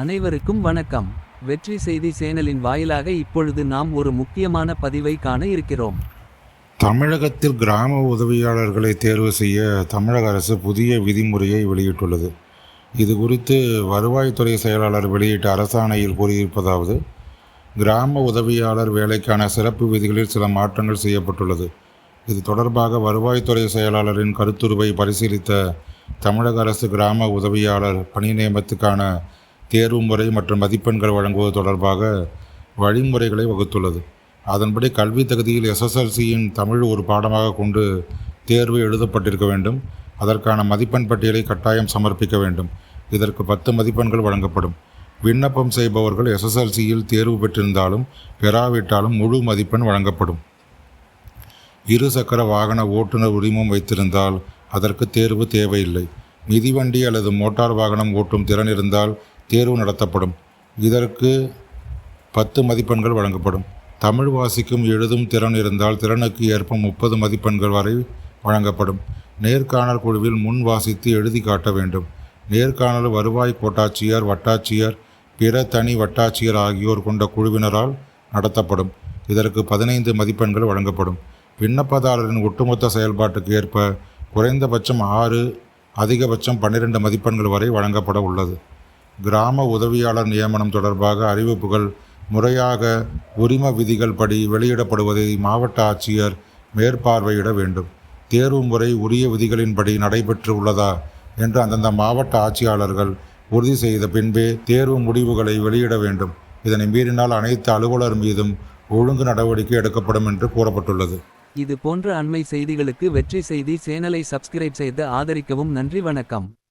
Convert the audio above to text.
அனைவருக்கும் வணக்கம். வெற்றி செய்தி சேனலின் வாயிலாக இப்பொழுது நாம் ஒரு முக்கியமான பதிவை காண இருக்கிறோம். தமிழகத்தில் கிராம உதவியாளர்களை தேர்வு செய்ய தமிழக அரசு புதிய விதிமுறையை வெளியிட்டுள்ளது. இது குறித்து வருவாய்த்துறை செயலாளர் வெளியிட்ட அரசாணையில் கூறியிருப்பதாவது கிராம உதவியாளர் வேலைக்கான சிறப்பு விதிகளில் சில மாற்றங்கள் செய்யப்பட்டுள்ளது. இது தொடர்பாக வருவாய்த்துறை செயலாளரின் கருத்துருவை பரிசீலித்த தமிழக அரசு கிராம உதவியாளர் பணி நியமனத்துக்கான தேர்வு முறை மற்றும் மதிப்பெண்கள் வழங்குவது தொடர்பாக வழிமுறைகளை வகுத்துள்ளது. அதன்படி கல்வி தகுதியில் எஸ்எஸ்எல்சியின் தமிழ் ஒரு பாடமாக கொண்டு தேர்வு எழுதப்பட்டிருக்க வேண்டும். அதற்கான மதிப்பெண் பட்டியலை கட்டாயம் சமர்ப்பிக்க வேண்டும். இதற்கு பத்து மதிப்பெண்கள் வழங்கப்படும். விண்ணப்பம் செய்பவர்கள் எஸ்எஸ்எல்சியில் தேர்வு பெற்றிருந்தாலும் பெறாவிட்டாலும் முழு மதிப்பெண் வழங்கப்படும். இருசக்கர வாகன ஓட்டுநர் உரிமம் வைத்திருந்தால் அதற்கு தேர்வு தேவையில்லை. மிதிவண்டி அல்லது மோட்டார் வாகனம் ஓட்டும் திறன் இருந்தால் தேர்வு நடத்தப்படும். இதற்கு பத்து மதிப்பெண்கள் வழங்கப்படும். தமிழ் வாசிக்கும் எழுதும் திறன் இருந்தால் திறனுக்கு ஏற்ப முப்பது மதிப்பெண்கள் வரை வழங்கப்படும். நேர்காணல் குழுவில் முன் வாசித்து எழுதி காட்ட வேண்டும். நேர்காணல் வருவாய் கோட்டாட்சியர் வட்டாட்சியர் பிற தனி வட்டாட்சியர் ஆகியோர் கொண்ட குழுவினரால் நடத்தப்படும். இதற்கு பதினைந்து மதிப்பெண்கள் வழங்கப்படும். விண்ணப்பதாரரின் ஒட்டுமொத்த செயல்பாட்டுக்கு ஏற்ப குறைந்தபட்சம் ஆறு அதிகபட்சம் பன்னிரண்டு மதிப்பெண்கள் வரை வழங்கப்பட உள்ளது. கிராம உதவியாளர் நியமனம் தொடர்பாக அறிவிப்புகள் முறையாக உரிம விதிகள் படி வெளியிடப்படுவதை மாவட்ட ஆட்சியர் மேற்பார்வையிட வேண்டும். தேர்வு முறை உரிய விதிகளின்படி நடைபெற்று உள்ளதா என்று அந்தந்த மாவட்ட ஆட்சியாளர்கள் உறுதி செய்த பின்பே தேர்வு முடிவுகளை வெளியிட வேண்டும். இதனை மீறினால் அனைத்து அலுவலர் மீதும் ஒழுங்கு நடவடிக்கை எடுக்கப்படும் என்று கூறப்பட்டுள்ளது. இது போன்ற அண்மை செய்திகளுக்கு வெற்றி செய்தி சேனலை சப்ஸ்கிரைப் செய்து ஆதரிக்கவும் நன்றி வணக்கம்.